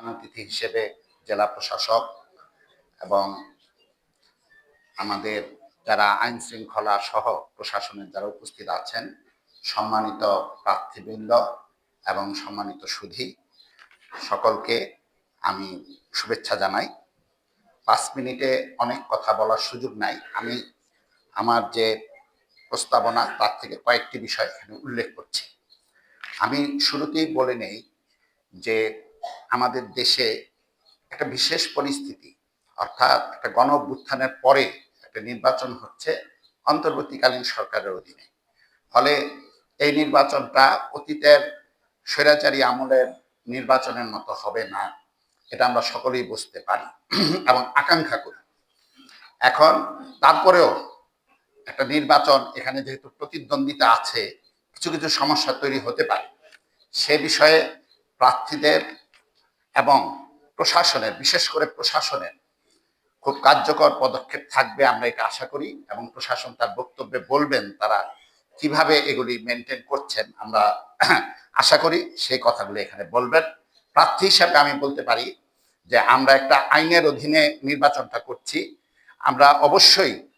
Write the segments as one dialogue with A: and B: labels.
A: প্রধান অতিথি হিসেবে জেলা প্রশাসক এবং আমাদের যারা আইন শৃঙ্খলা সহ প্রশাসনের যারা উপস্থিত আছেন, সম্মানিত প্রার্থীবৃন্দ এবং সম্মানিত সুধী, সকলকে আমি শুভেচ্ছা জানাই। পাঁচ মিনিটে অনেক কথা বলার সুযোগ নাই। আমি আমার যে প্রস্তাবনা, তার থেকে কয়েকটি বিষয় এখানে উল্লেখ করছি। আমি শুরুতেই বলে নেই যে আমাদের দেশে একটা বিশেষ পরিস্থিতি, অর্থাৎ একটা গণ অভ্যুত্থানের পরে একটা নির্বাচন হচ্ছে অন্তর্বর্তীকালীন সরকারের অধীনে। ফলে এই নির্বাচনটা অতীতের স্বৈরাচারী আমলের নির্বাচনের মতো হবে না, এটা আমরা সকলেই বুঝতে পারি এবং আকাঙ্ক্ষা করি। এখন তারপরেও একটা নির্বাচন এখানে যেহেতু প্রতিদ্বন্দ্বিতা আছে, কিছু কিছু সমস্যা তৈরি হতে পারে। সে বিষয়ে প্রার্থীদের এবং প্রশাসনের, বিশেষ করে প্রশাসনের খুব কার্যকর পদক্ষেপ থাকবে আমরা এটা আশা করি এবং প্রশাসন তার বক্তব্যে বলবেন তারা কীভাবে এগুলি মেনটেন করছেন আমরা আশা করি সেই কথাগুলো এখানে বলবেন। প্রার্থী হিসাবে আমি বলতে পারি যে আমরা একটা আইনের অধীনে নির্বাচনটা করছি। আমরা অবশ্যই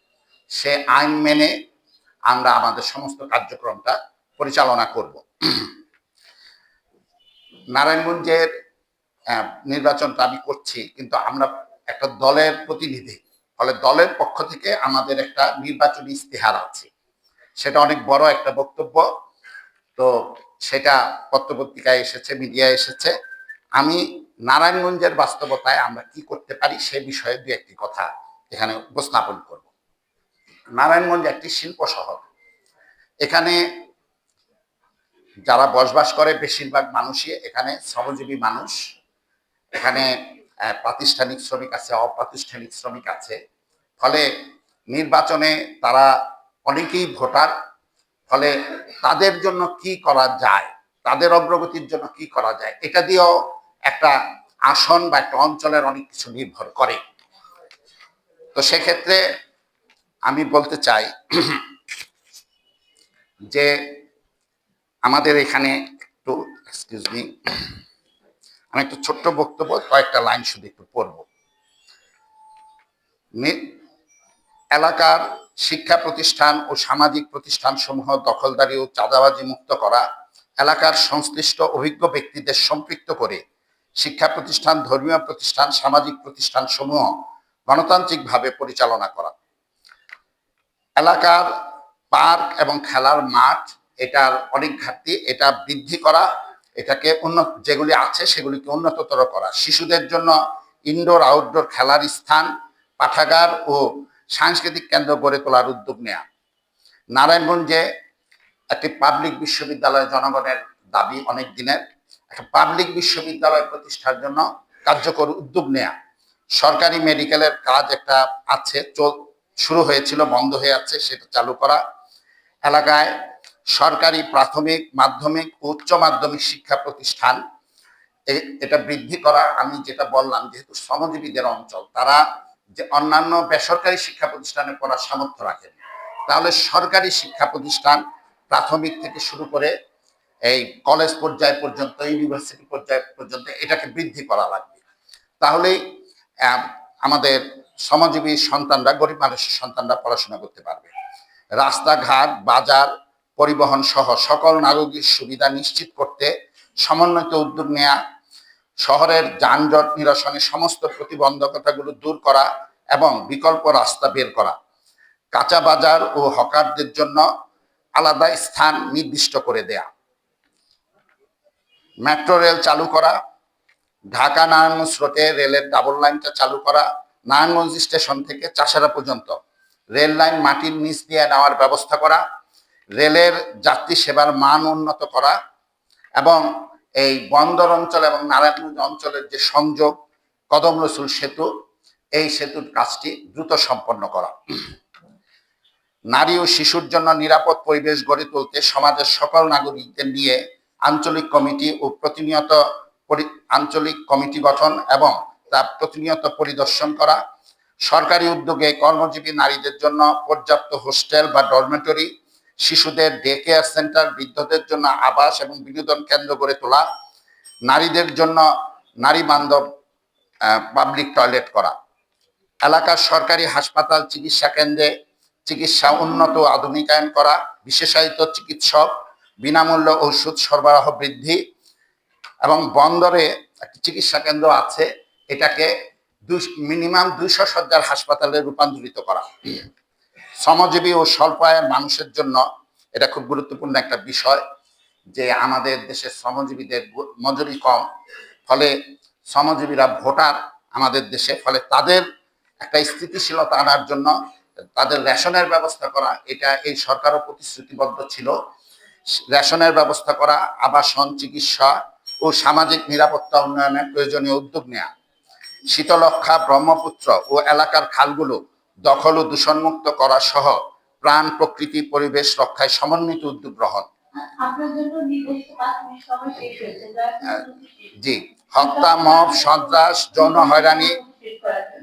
A: সে আইন মেনে আমরা আমাদের সমস্ত কার্যক্রমটা পরিচালনা করব। নারায়ণগঞ্জের নির্বাচনটা আমি করছি, কিন্তু আমরা একটা দলের প্রতিনিধি। ফলে দলের পক্ষ থেকে আমাদের একটা নির্বাচনী ইস্তেহার আছে। সেটা অনেক বড় একটা বক্তব্য। তো সেটা পত্রপত্রিকায় এসেছে, মিডিয়ায় এসেছে। আমি নারায়ণগঞ্জের বাস্তবতায় আমরা কি করতে পারি সে বিষয়ে দু একটি কথা এখানে উপস্থাপন করব। নারায়ণগঞ্জ একটি শিল্প শহর। এখানে যারা বসবাস করে, বেশিরভাগ মানুষই এখানে শ্রমজীবী মানুষ। এখানে প্রাতিষ্ঠানিক শ্রমিক আছে, অপ্রাতিষ্ঠানিক শ্রমিক আছে। ফলে নির্বাচনে তারা অনেকেই ভোটার, ফলে তাদের জন্য কি করা যায়, তাদের অগ্রগতির জন্য কি করা যায়, এটা দিয়েও একটা আসন বা একটা অঞ্চলের অনেক কিছু নির্ভর করে। তো সেক্ষেত্রে আমি বলতে চাই যে আমাদের এখানে একটু এক্সকিউজ মি আমি একটু ছোট্ট বক্তব্য, কয়েকটা লাইন শুধু একটু পড়ব। এলাকার শিক্ষা প্রতিষ্ঠান ও সামাজিক প্রতিষ্ঠান সমূহ দখলদারি ও চাঁদাবাজি মুক্ত করা, এলাকার সংশ্লিষ্ট অভিজ্ঞ ব্যক্তিদের সম্পৃক্ত করে শিক্ষা প্রতিষ্ঠান, ধর্মীয় প্রতিষ্ঠান, সামাজিক প্রতিষ্ঠান সমূহ গণতান্ত্রিকভাবে পরিচালনা করা। এলাকার পার্ক এবং খেলার মাঠ, এটার অনেক ঘাটতি, এটা বৃদ্ধি করা এটাকে উন্নত যেগুলি আছে সেগুলিকে উন্নততর করা। শিশুদের জন্য ইনডোর আউটডোর খেলার স্থান, পাঠাগার ও সাংস্কৃতিক কেন্দ্র গড়ে তোলার উদ্যোগ নেয়া। নারায়ণগঞ্জে একটি পাবলিক বিশ্ববিদ্যালয় জনগণের দাবি অনেক দিনের। একটা পাবলিক বিশ্ববিদ্যালয় প্রতিষ্ঠার জন্য কার্যকর উদ্যোগ নেয়া। সরকারি মেডিকেলের কাজ একটা আছে, চল শুরু হয়েছিল, বন্ধ হয়ে আছে, সেটা চালু করা। এলাকায় সরকারি প্রাথমিক, মাধ্যমিক, উচ্চ মাধ্যমিক শিক্ষা প্রতিষ্ঠান এটা বৃদ্ধি করা, আমি যেটা বললাম, যেহেতু শ্রমজীবীদের অঞ্চল, তারা যে অন্যান্য বেসরকারি শিক্ষা প্রতিষ্ঠানে পড়ার সামর্থ্য রাখেন তাহলে সরকারি শিক্ষা প্রতিষ্ঠান প্রাথমিক থেকে শুরু করে এই কলেজ পর্যায় পর্যন্ত, ইউনিভার্সিটি পর্যায় পর্যন্ত এটাকে বৃদ্ধি করা লাগবে। তাহলেই আমাদের শ্রমজীবী সন্তানরা, গরিব মানুষের সন্তানরা পড়াশোনা করতে পারবে। রাস্তাঘাট, বাজার পরিবহন সহ সকল নাগরিক সুবিধা নিশ্চিত করতে, সমন্বিত উদ্যোগ নেয়া, শহরের যানজট নিরসনে সমস্ত প্রতিবন্ধকতাগুলো দূর করা এবং বিকল্প রাস্তা বের করা। কাঁচা বাজার ও হকারদের জন্য আলাদা স্থান নির্দিষ্ট করে দেয়া। মেট্রো রেল চালু করা, ঢাকা নারায়ণগঞ্জ রোডে রেলের ডাবল লাইনটা চালু করা, নারায়ণগঞ্জ স্টেশন থেকে চাষারা পর্যন্ত রেল লাইন মাটির নিচ দিয়ে নেওয়ার ব্যবস্থা করা রেলের যাত্রী সেবার মান উন্নত করা এবং এই বন্দর অঞ্চল এবং নারায়ণগঞ্জ অঞ্চলের যে সংযোগ, কদম রসুল সেতু, এই সেতুর কাজটি দ্রুত সম্পন্ন করা। নারী ও শিশুর জন্য নিরাপদ পরিবেশ গড়ে তুলতে সমাজের সকল নাগরিকদের নিয়ে আঞ্চলিক কমিটি ও প্রতিনিয়ত পরি- আঞ্চলিক কমিটি গঠন এবং তা প্রতিনিয়ত পরিদর্শন করা। সরকারি উদ্যোগে কর্মজীবী নারীদের জন্য পর্যাপ্ত হোস্টেল বা ডরমেটরি শিশুদের ডে কেয়ার সেন্টার বৃদ্ধদের জন্য আবাস এবং বিনোদন কেন্দ্র গড়ে তোলা, নারীদের জন্য নারী বান্ধব পাবলিক টয়লেট করা। এলাকার সরকারি হাসপাতাল চিকিৎসা কেন্দ্রে চিকিৎসা উন্নত আধুনিকায়ন করা, বিশেষায়িত চিকিৎসক, বিনামূল্য ওষুধ সরবরাহ বৃদ্ধি এবং বন্দরে একটি চিকিৎসা কেন্দ্র আছে, এটাকে মিনিমাম দুইশো সজ্জার হাসপাতালে রূপান্তরিত করা। শ্রমজীবী ও স্বল্প আয়ের মানুষের জন্য এটা খুব গুরুত্বপূর্ণ একটা বিষয় যে আমাদের দেশের শ্রমজীবীদের মজুরি কম। ফলে শ্রমজীবীরা ভোটার আমাদের দেশে, ফলে তাদের একটা স্থিতিশীলতা আনার জন্য তাদের রেশনের ব্যবস্থা করা, এটা এই সরকারও প্রতিশ্রুতিবদ্ধ ছিল। রেশনের ব্যবস্থা করা, আবাসন, চিকিৎসা ও সামাজিক নিরাপত্তা উন্নয়নের প্রয়োজনীয় উদ্যোগ নেওয়া শীতলক্ষা ব্রহ্মপুত্র ও এলাকার খালগুলো দখল ও দূষণমুক্ত করা সহ প্রাণ প্রকৃতি পরিবেশ রক্ষায় সমন্বিত উদ্যোগ গ্রহণ হ্যাঁ। জি হত্যা মব সন্ত্রাস যৌন হয়রানি।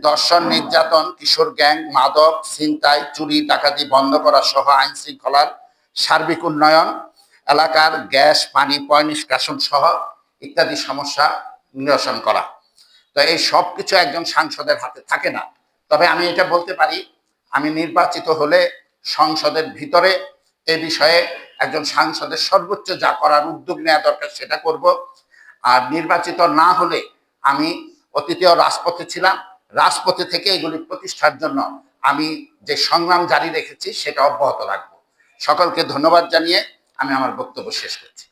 A: দর্শন নির্যাতন কিশোর গ্যাং মাদক ছিনতাই চুরি ডাকাতি বন্ধ করা সহ আইন শৃঙ্খলার সার্বিক উন্নয়ন এলাকার গ্যাস পানি পয় নিষ্কাশন সহ ইত্যাদি সমস্যা নিরসন করা তো এই সব কিছু একজন সাংসদের হাতে থাকে না তবে আমি এটা বলতে পারি, আমি নির্বাচিত হলে সংসদের ভিতরে এ বিষয়ে একজন সাংসদের সর্বোচ্চ যা করার উদ্যোগ নেওয়া দরকার সেটা করব। আর নির্বাচিত না হলে আমি অতীতীয় রাজপথে ছিলাম, রাজপথে থেকে এগুলি প্রতিষ্ঠার জন্য আমি যে সংগ্রাম জারি রেখেছি সেটা অব্যাহত রাখব। সকলকে ধন্যবাদ জানিয়ে আমি আমার বক্তব্য শেষ করছি।